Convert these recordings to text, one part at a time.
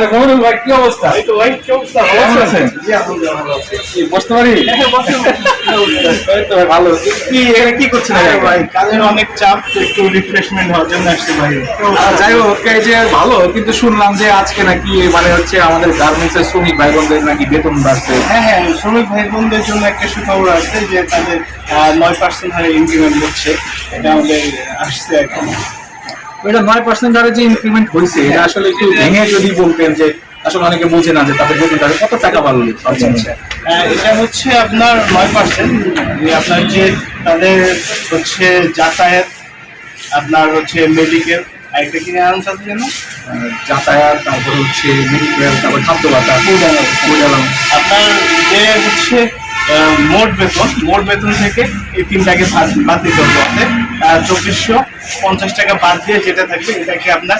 আরে মোহন ভাই কি অবস্থা? এই তো ভাই কি অবস্থা? ভালো আছেন? জি আলহামদুলিল্লাহ বসতে পারি? হ্যাঁ? এই তো ভাই ভালো। কি এখানে কি করছেন আরে ভাই কাজের অনেক চাপ একটু রিফ্রেশমেন্ট হওয়ার জন্য আসছি ভাই। যাই হোক এই যে ভালো কিন্তু শুনলাম যে আজকে নাকি মানে হচ্ছে আমাদের গার্মেন্টস এর শ্রমিক ভাই বোনদের নাকি বেতন বাড়ছে। হ্যাঁ হ্যাঁ শ্রমিক ভাই বোনদের জন্য একটা সুখবর আছে যে তাদের নয় পার্সেন্ট হারে ইনক্রিমেন্ট হচ্ছে। এটা আমাদের আসছে এখন। এটা নয় পার্সেন্ট হারে যে ইনক্রিমেন্ট হয়েছে এটা আসলে একটু ভেঙে যদি বলতেন যে আসলে অনেকে বোঝে না যে তাদের বেতনটা কত টাকা বাড়লো আচ্ছা আচ্ছা। এটা হচ্ছে আপনার নয় পার্সেন্ট আপনার যে তাদের হচ্ছে যাতায়াত আপনার হচ্ছে মেডিকেল আরেকটা কিনে আনন্দ আছে যেন? যাতায়াত তারপর হচ্ছে মেডিকেল তারপর খাদ্য ভাতা আপনার যে হচ্ছে মোট বেতন মোট বেতন থেকে এই তিনটাকে বাদ দিতে হবে। চব্বিশশো পঞ্চাশ টাকা বাদ দিয়ে যেটা থাকবে এটাকে আপনার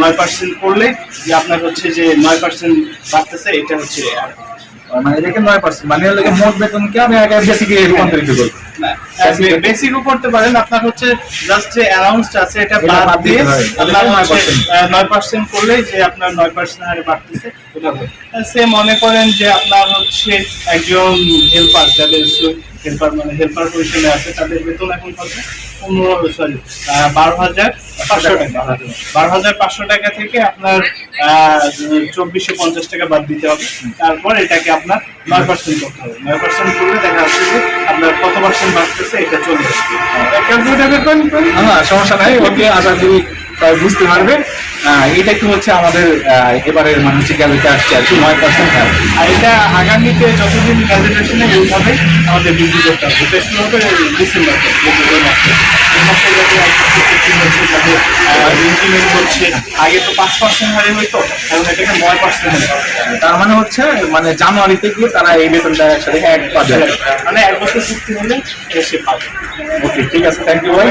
নয় পার্সেন্ট করলে যে আপনার হচ্ছে যে নয় পার্সেন্ট বাড়তেছে এটা হচ্ছে মানে এটাকে নয় পার্সেন্ট মানে হলো মোট বেতনকে আমি আগে বেসিকে রূপান্তরিত করব। বেসিক করতে পারেন আপনার হচ্ছে জাস্ট যে আছে এটা বাদ দিয়ে আপনার এটা হচ্ছে 9% নয় পার্সেন্ট করলে যে আপনার নয় পার্সেন্ট হারে বাড়তেছে সে মনে করেন যে আপনার হচ্ছে একজন হেল্পার যাদের হেল্পার মানে হেল্পার পজিশনে আছে তাদের বেতন এখন কত? পনেরো সরি বারো হাজার পাঁচশো টাকা। বারো হাজার পাঁচশো টাকা থেকে আপনার চব্বিশশো পঞ্চাশ টাকা বাদ দিতে হবে। তারপর এটাকে আপনার নয় পার্সেন্ট করতে হবে। নয় পার্সেন্ট করলে দেখা যাচ্ছে যে আপনার কত পার্সেন্ট বাড়তেছে এটা চলে আসবে। ক্যালকুলেটার করেন না সমস্যা নাই ওকে আশা করি বুঝতে পারবে এটা কি হচ্ছে আমাদের এবারের মানে হচ্ছে আসছে আর কি, নয় পার্সেন্ট আর এটা আগামীতে যতদিন গ্যাজেটেশনে এইভাবে আমাদের বৃদ্ধি করতে হবে এটা শুরু হবে ডিসেম্বর একটা আগে তো পাঁচ পার্সেন্ট হারে হইতো, এখন এটাকে নয় পার্সেন্ট তার মানে হচ্ছে মানে জানুয়ারিতে গিয়ে তারা এই বেতনটা একসাথে এক পাবে। মানে এক বছর চুক্তি হলে সে পাবে। ওকে ঠিক আছে থ্যাংক ইউ ভাই